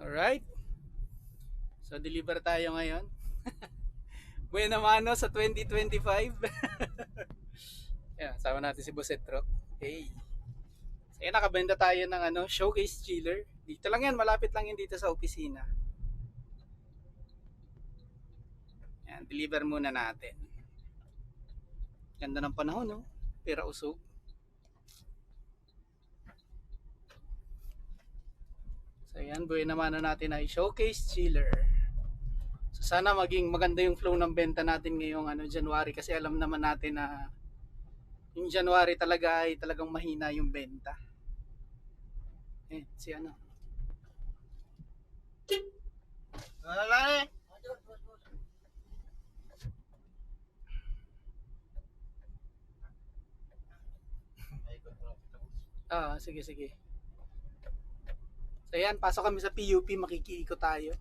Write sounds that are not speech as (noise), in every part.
Alright. So, deliver tayo ngayon. (laughs) Buena mano sa 2025. (laughs) Yan, sama natin si Boss Etro. Hey. So, yan, nakabenta tayo ng ano, showcase chiller. Dito lang yan, malapit lang yun dito sa opisina. Yan, deliver muna natin. Ganda ng panahon, no? Pera usog. So yan, buhay naman na natin ay showcase chiller. So sana maging maganda yung flow ng benta natin ngayong ano, January kasi alam naman natin na yung January talaga ay talagang mahina yung benta. Eh, si ano? Lalaki. Ah, sige, sige. So yan, pasok kami sa PUP, makikiikot tayo.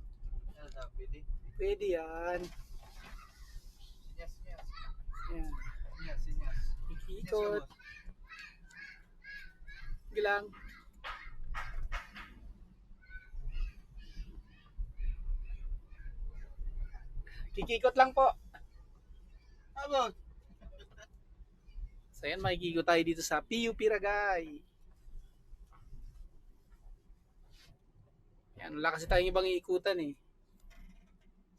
Pwede. Pwede yan. Sinyas, sinyas. Yan. Sinyas, sinyas. Ikikot. Sige lang. Kikikot lang po. Abot. So yan, makikikot tayo dito sa PUP Ragay. Yan, wala kasi tayong ibang iikutan eh.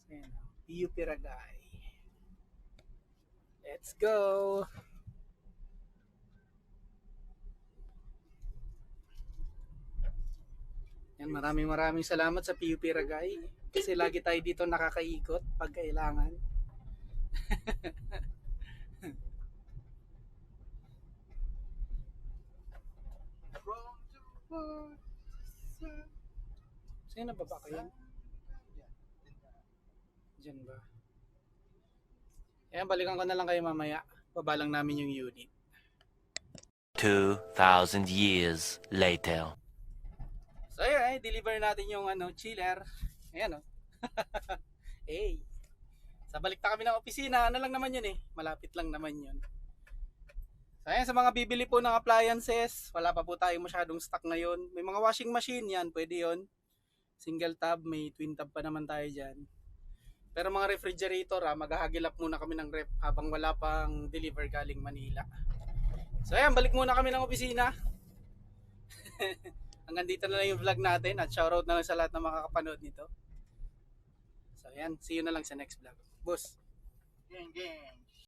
So yan, PUP Ragay. Let's go! Yan, maraming maraming salamat sa PUP Ragay. Kasi lagi tayo dito nakakaikot pag kailangan. (laughs) From the world. Sino ba ba kayo? Diyan ba? Ayan, balikan ko na lang kayo mamaya. Baba lang namin yung unit. 2,000 years later. So ayun, ay, deliver natin yung ano, chiller. Ayan oh. (laughs) hey. Sa balik na kami ng opisina, ano lang naman yun eh. Malapit lang naman yun. So ayan, sa mga bibili po ng appliances, wala pa po tayo masyadong stock ngayon. May mga washing machine yan, pwede yon Single tab, may twin tab pa naman tayo dyan. Pero mga refrigerator, ah, maghahagil up muna kami ng rep habang wala pang deliver galing Manila. So ayan, balik muna kami ng opisina. (laughs) Hanggang dito na lang yung vlog natin at shoutout na lang sa lahat na makakapanood nito. So ayan, see you na lang sa next vlog. Boss. Gang, gang.